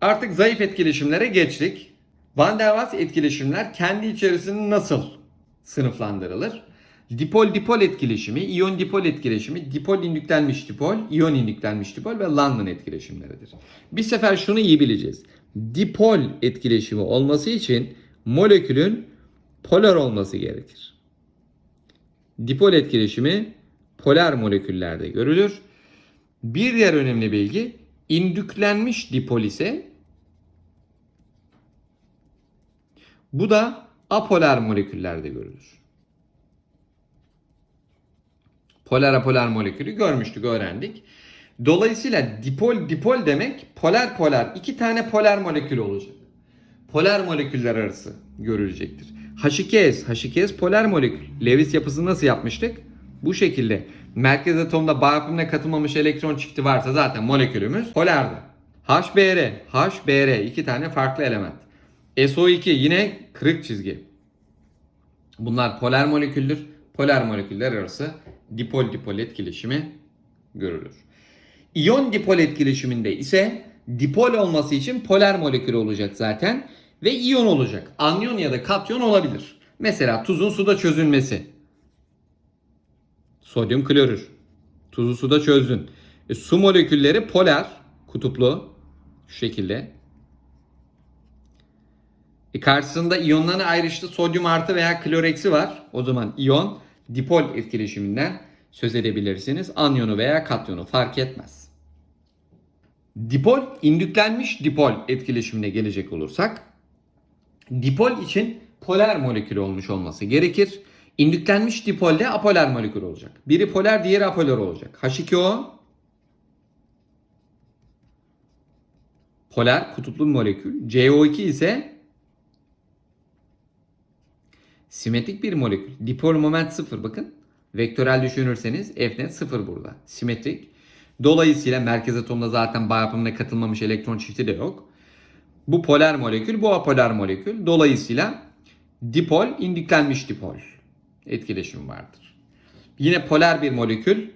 Artık zayıf etkileşimlere geçtik. Van der Waals etkileşimler kendi içerisinde nasıl sınıflandırılır? Dipol dipol etkileşimi, iyon dipol etkileşimi, dipol indüklenmiş dipol, iyon indüklenmiş dipol ve London etkileşimleridir. Bir sefer şunu iyi bileceğiz. Dipol etkileşimi olması için molekülün polar olması gerekir. Dipol etkileşimi polar moleküllerde görülür. Bir diğer önemli bilgi indüklenmiş dipol ise bu da apolar moleküllerde görülür. Polar apolar molekülü görmüştük, öğrendik. Dolayısıyla dipol dipol demek polar polar iki tane polar molekül olacak. Polar moleküller arası görülecektir. H2S, H2S polar molekül. Lewis yapısı nasıl yapmıştık? Bu şekilde. Merkez atomda bağ yapımına katılmamış elektron çifti varsa zaten molekülümüz polardı. HBr, HBr iki tane farklı element. SO2 yine kırık çizgi. Bunlar polar moleküldür. Polar moleküller arası dipol dipol etkileşimi görülür. İyon dipol etkileşiminde ise dipol olması için polar molekül olacak zaten ve iyon olacak. Anyon ya da katyon olabilir. Mesela tuzun suda çözülmesi. Sodyum klorür. Tuzu suda çözdün. E, su molekülleri polar, kutuplu şu şekilde. E, karşısında iyonlarına ayrıştı sodyum artı veya klor eksi var. O zaman iyon dipol etkileşiminden söz edebilirsiniz. Anyonu veya katyonu fark etmez. Dipol indüklenmiş dipol etkileşimine gelecek olursak dipol için polar molekül olmuş olması gerekir. İndüklenmiş dipolde apolar molekül olacak. Biri polar diğeri apolar olacak. H2O polar kutuplu molekül. CO2 ise simetrik bir molekül. Dipol moment sıfır bakın. Vektörel düşünürseniz F net sıfır burada. Simetrik. Dolayısıyla merkez atomda zaten bağ yapımına katılmamış elektron çifti de yok. Bu polar molekül, bu apolar molekül. Dolayısıyla dipol indüklenmiş dipol etkileşimi vardır. Yine polar bir molekül.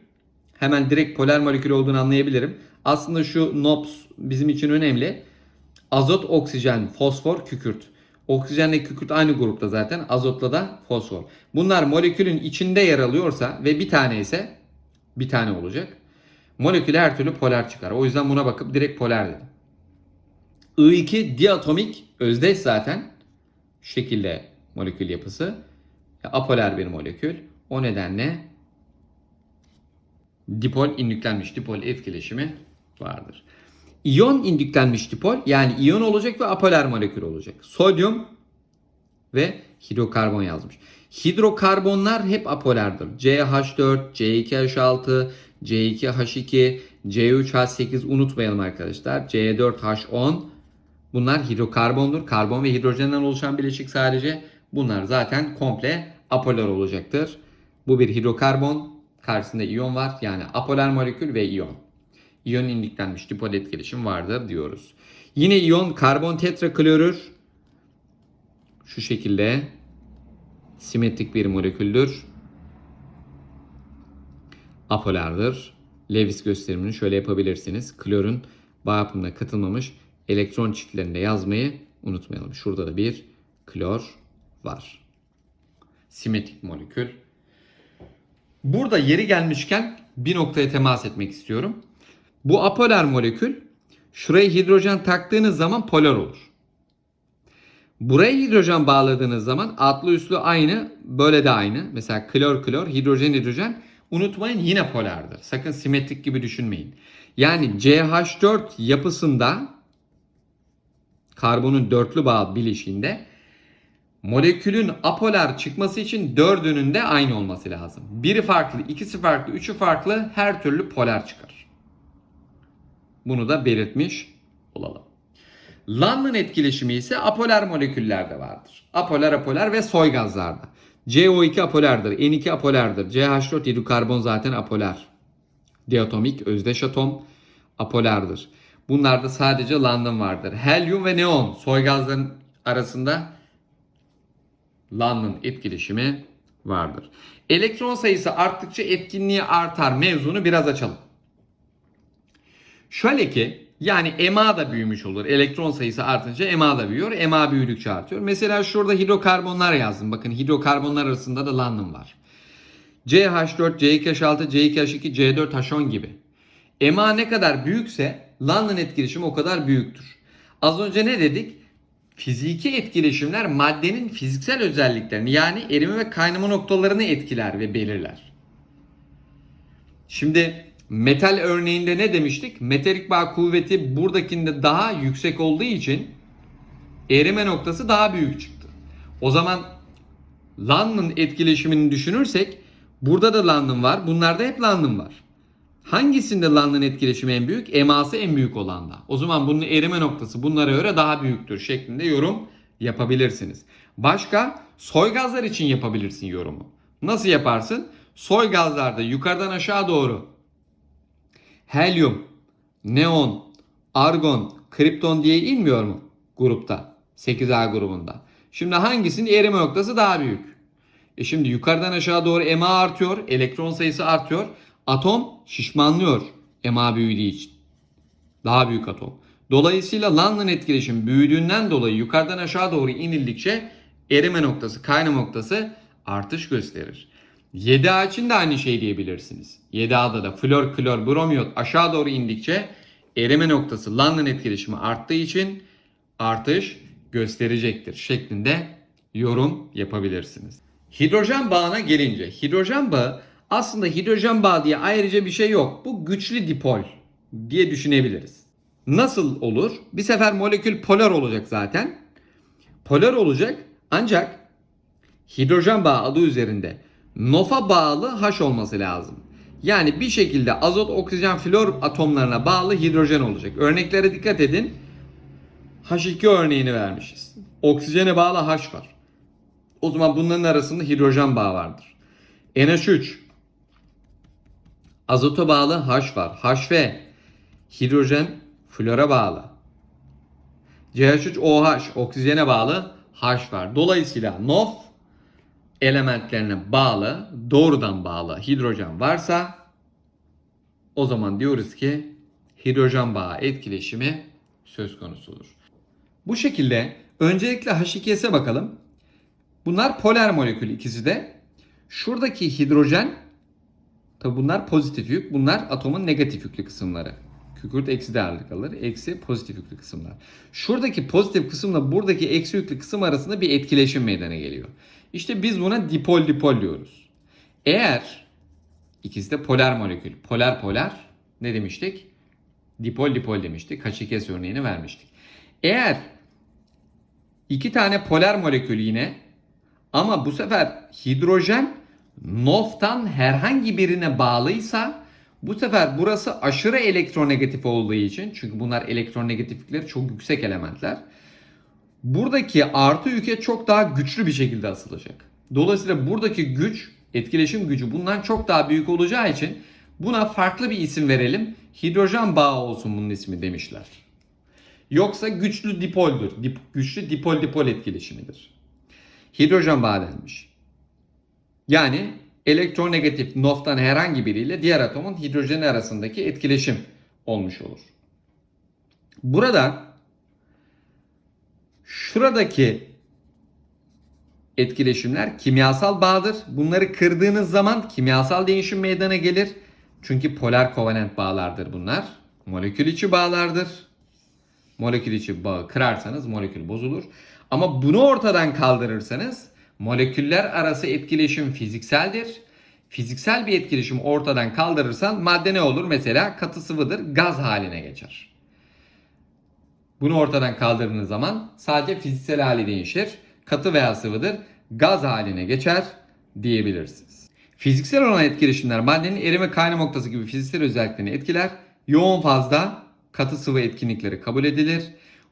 Hemen direkt polar molekül olduğunu anlayabilirim. Aslında şu NOPS bizim için önemli. Azot, oksijen, fosfor, kükürt. Oksijenle kükürt aynı grupta zaten. Azotla da fosfor. Bunlar molekülün içinde yer alıyorsa ve bir tane ise bir tane olacak. Molekül her türlü polar çıkar. O yüzden buna bakıp direkt polar dedim. I2 diatomik özdeş zaten. Şu şekilde molekül yapısı. Apolar bir molekül. O nedenle dipol indüklenmiş dipol etkileşimi vardır. İyon indüklenmiş dipol yani iyon olacak ve apolar molekül olacak. Sodyum ve hidrokarbon yazmış. Hidrokarbonlar hep apolardır. CH4, C2H6, C2H2, C3H8 unutmayalım arkadaşlar. C4H10 bunlar hidrokarbondur. Karbon ve hidrojenden oluşan bileşik sadece. Bunlar zaten komple apolar olacaktır. Bu bir hidrokarbon. Karşısında iyon var. Yani apolar molekül ve iyon. İyon indüklenmiş dipol etkileşim vardır diyoruz. Yine iyon karbon tetraklorür şu şekilde simetrik bir moleküldür. Apolardır. Lewis gösterimini şöyle yapabilirsiniz. Klorun bağ yapımına katılmamış elektron çiftlerinde yazmayı unutmayalım. Şurada da bir klor var. Simetrik molekül. Burada yeri gelmişken bir noktaya temas etmek istiyorum. Bu apolar molekül şuraya hidrojen taktığınız zaman polar olur. Buraya hidrojen bağladığınız zaman altlı üstlü aynı, böyle de aynı. Mesela klor klor, hidrojen hidrojen. Unutmayın yine polardır. Sakın simetrik gibi düşünmeyin. Yani CH4 yapısında karbonun dörtlü bağ bileşiğinde molekülün apolar çıkması için dördünün de aynı olması lazım. Biri farklı, ikisi farklı, üçü farklı her türlü polar çıkar. Bunu da belirtmiş olalım. London etkileşimi ise apolar moleküllerde vardır. Apolar apolar ve soy gazlarda. CO2 apolardır, N2 apolardır, CH4 hidrokarbon zaten apolar. Diatomik özdeş atom apolardır. Bunlarda sadece London vardır. Helyum ve neon soy gazların arasında London etkileşimi vardır. Elektron sayısı arttıkça etkinliği artar mevzunu biraz açalım. Şöyle ki yani EMA da büyümüş olur. Elektron sayısı artınca EMA da büyüyor. EMA büyüdükçe artıyor. Mesela şurada hidrokarbonlar yazdım. Bakın hidrokarbonlar arasında da lanthanum var. CH4, C2H6, C2H2, C4H10 gibi. EMA ne kadar büyükse London etkileşimi o kadar büyüktür. Az önce ne dedik? Fiziki etkileşimler maddenin fiziksel özelliklerini yani erime ve kaynama noktalarını etkiler ve belirler. Şimdi metal örneğinde ne demiştik? Metalik bağ kuvveti buradakinde daha yüksek olduğu için erime noktası daha büyük çıktı. O zaman London etkileşimini düşünürsek burada da London var. Bunlarda hep London var. Hangisinde London etkileşimi en büyük? Eması en büyük olanda. O zaman bunun erime noktası bunlara göre daha büyüktür şeklinde yorum yapabilirsiniz. Başka soy gazlar için yapabilirsin yorumu. Nasıl yaparsın? Soy gazlarda yukarıdan aşağı doğru helyum, neon, argon, kripton diye inmiyor mu grupta? 8A grubunda. Şimdi hangisinin erime noktası daha büyük? E şimdi yukarıdan aşağı doğru EMA artıyor, elektron sayısı artıyor. Atom şişmanlıyor EMA büyüdüğü için. Daha büyük atom. Dolayısıyla London etkileşim büyüdüğünden dolayı yukarıdan aşağı doğru inildikçe erime noktası, kaynama noktası artış gösterir. 7A için de aynı şey diyebilirsiniz. 7A'da da flor, klor, bromiyot aşağı doğru indikçe erime noktası London etkileşimi arttığı için artış gösterecektir şeklinde yorum yapabilirsiniz. Hidrojen bağına gelince hidrojen bağı aslında hidrojen bağı diye ayrıca bir şey yok. Bu güçlü dipol diye düşünebiliriz. Nasıl olur? Bir sefer molekül polar olacak zaten. Polar olacak ancak hidrojen bağı adı üzerinde NOF'a bağlı H olması lazım. Yani bir şekilde azot, oksijen, flor atomlarına bağlı hidrojen olacak. Örneklere dikkat edin. H2 örneğini vermişiz. Oksijene bağlı H var. O zaman bunların arasında hidrojen bağı vardır. NH3 azota bağlı H var. HV hidrojen flora bağlı. CH3OH oksijene bağlı H var. Dolayısıyla NOF elementlerine bağlı, doğrudan bağlı hidrojen varsa o zaman diyoruz ki hidrojen bağı etkileşimi söz konusudur. Bu şekilde öncelikle H2S'e bakalım. Bunlar polar molekül ikisi de. Şuradaki hidrojen tabi bunlar pozitif yük. Bunlar atomun negatif yüklü kısımları. Kükürt eksi değerli kalır. Eksi pozitif yüklü kısımlar. Şuradaki pozitif kısımla buradaki eksi yüklü kısım arasında bir etkileşim meydana geliyor. İşte biz buna dipol dipol diyoruz. Eğer ikisi de polar molekül. Polar polar ne demiştik? Dipol dipol demiştik. H2S örneğini vermiştik. Eğer iki tane polar molekül yine ama bu sefer hidrojen NOF'tan herhangi birine bağlıysa bu sefer burası aşırı elektronegatif olduğu için çünkü bunlar elektronegatiflikleri çok yüksek elementler. Buradaki artı yüke çok daha güçlü bir şekilde asılacak. Dolayısıyla buradaki güç, etkileşim gücü bundan çok daha büyük olacağı için buna farklı bir isim verelim. Hidrojen bağı olsun bunun ismi demişler. Yoksa güçlü dipoldür. Dip, güçlü dipol dipol etkileşimidir. Hidrojen bağı denmiş. Yani elektronegatif NOF'tan herhangi biriyle diğer atomun hidrojeni arasındaki etkileşim olmuş olur. Burada şuradaki etkileşimler kimyasal bağdır. Bunları kırdığınız zaman kimyasal değişim meydana gelir. Çünkü polar kovalent bağlardır bunlar. Molekül içi bağlardır. Molekül içi bağı kırarsanız molekül bozulur. Ama bunu ortadan kaldırırsanız moleküller arası etkileşim fizikseldir. Fiziksel bir etkileşim ortadan kaldırırsan madde ne olur? Mesela katı sıvıdır, gaz haline geçer. Bunu ortadan kaldırdığınız zaman sadece fiziksel hali değişir. Katı veya sıvıdır, gaz haline geçer diyebilirsiniz. Fiziksel olan etkileşimler maddenin erime kaynama noktası gibi fiziksel özelliklerini etkiler. Yoğun fazla katı sıvı etkinlikleri kabul edilir.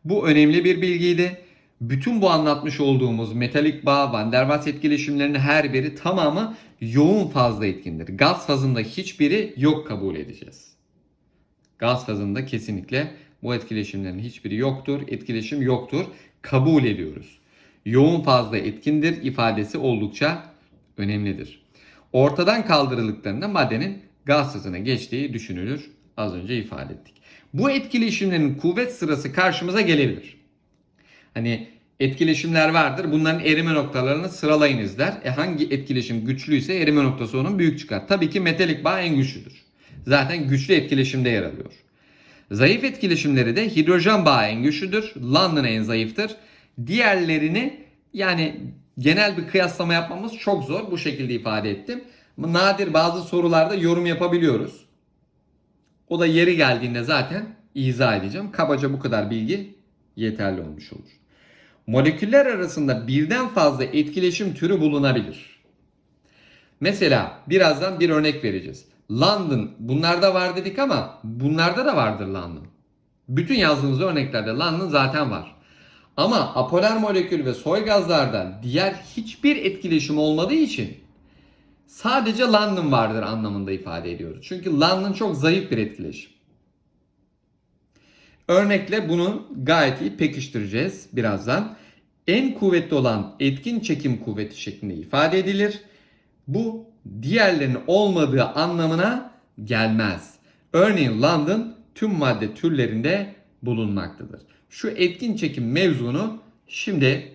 Bu önemli bir bilgiydi. Bütün bu anlatmış olduğumuz metalik bağ, Van der Waals etkileşimlerinin her biri tamamı yoğun fazla etkindir. Gaz fazında hiçbiri yok kabul edeceğiz. Gaz fazında kesinlikle bu etkileşimlerin hiçbiri yoktur. Etkileşim yoktur. Kabul ediyoruz. Yoğun fazla etkindir ifadesi oldukça önemlidir. Ortadan kaldırıldıklarında maddenin gaz hızına geçtiği düşünülür. Az önce ifade ettik. Bu etkileşimlerin kuvvet sırası karşımıza gelebilir. Hani etkileşimler vardır. Bunların erime noktalarını sıralayınız der. E hangi etkileşim güçlüyse erime noktası onun büyük çıkar. Tabii ki metalik bağ en güçlüdür. Zaten güçlü etkileşimde yer alıyor. Zayıf etkileşimleri de hidrojen bağı en güçlüdür. London en zayıftır. Diğerlerini yani genel bir kıyaslama yapmamız çok zor. Bu şekilde ifade ettim. Nadir bazı sorularda yorum yapabiliyoruz. O da yeri geldiğinde zaten izah edeceğim. Kabaca bu kadar bilgi yeterli olmuş olur. Moleküller arasında birden fazla etkileşim türü bulunabilir. Mesela birazdan bir örnek vereceğiz. London bunlarda var dedik ama bunlarda da vardır London. Bütün yazdığımız örneklerde London zaten var. Ama apolar molekül ve soy gazlarda diğer hiçbir etkileşim olmadığı için sadece London vardır anlamında ifade ediyoruz. Çünkü London çok zayıf bir etkileşim. Örnekle bunu gayet iyi pekiştireceğiz birazdan. En kuvvetli olan etkin çekim kuvveti şeklinde ifade edilir. Bu diğerlerinin olmadığı anlamına gelmez. Örneğin London tüm madde türlerinde bulunmaktadır. Şu etkin çekim mevzunu şimdi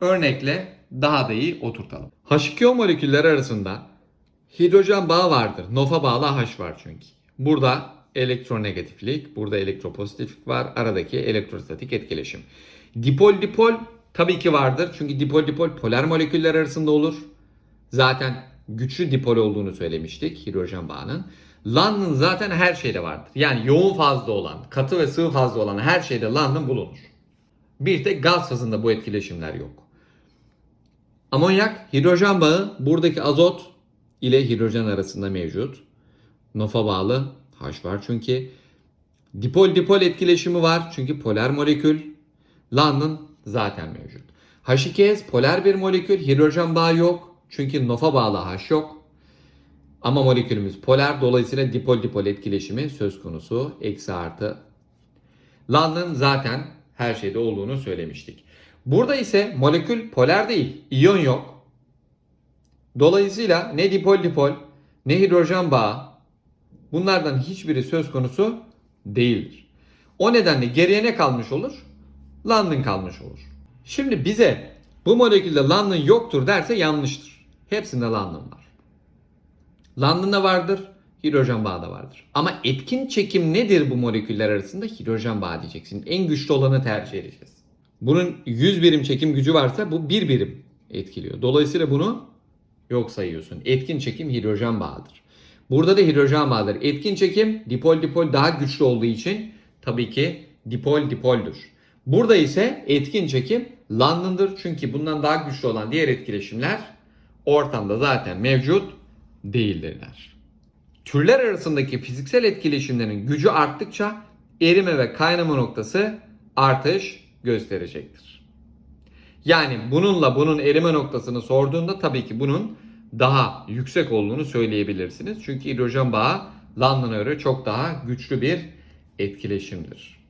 örnekle daha da iyi oturtalım. H2O molekülleri arasında hidrojen bağı vardır. Nofa bağlı H var çünkü. Burada elektronegatiflik, burada elektropozitiflik var. Aradaki elektrostatik etkileşim. Dipol dipol tabii ki vardır. Çünkü dipol dipol polar moleküller arasında olur. Zaten güçlü dipol olduğunu söylemiştik hidrojen bağının. London zaten her şeyde vardır. Yani yoğun fazla olan, katı ve sıvı fazla olan her şeyde London bulunur. Bir tek gaz fazında bu etkileşimler yok. Amonyak, hidrojen bağı buradaki azot ile hidrojen arasında mevcut. Nofa bağlı Var çünkü. Dipol dipol etkileşimi var çünkü polar molekül. London zaten mevcut. H2S polar bir molekül, hidrojen bağı yok. Çünkü nofa bağlı H yok. Ama molekülümüz polar dolayısıyla dipol dipol etkileşimi söz konusu. Eksi artı. London zaten her şeyde olduğunu söylemiştik. Burada ise molekül polar değil, iyon yok. Dolayısıyla ne dipol dipol ne hidrojen bağı bunlardan hiçbiri söz konusu değildir. O nedenle geriye ne kalmış olur? London kalmış olur. Şimdi bize bu molekülde London yoktur derse yanlıştır. Hepsinde London var. London'da vardır, hidrojen bağı da vardır. Ama etkin çekim nedir bu moleküller arasında? Hidrojen bağı diyeceksin. En güçlü olanı tercih edeceğiz. Bunun 100 birim çekim gücü varsa bu 1 birim etkiliyor. Dolayısıyla bunu yok sayıyorsun. Etkin çekim hidrojen bağıdır. Burada da hidrojen bağıdır. Etkin çekim dipol dipol daha güçlü olduğu için tabii ki dipol dipoldür. Burada ise etkin çekim London'dır. Çünkü bundan daha güçlü olan diğer etkileşimler ortamda zaten mevcut değildirler. Türler arasındaki fiziksel etkileşimlerin gücü arttıkça erime ve kaynama noktası artış gösterecektir. Yani bununla bunun erime noktasını sorduğunda tabii ki bunun daha yüksek olduğunu söyleyebilirsiniz. Çünkü hidrojen bağı London'a göre çok daha güçlü bir etkileşimdir.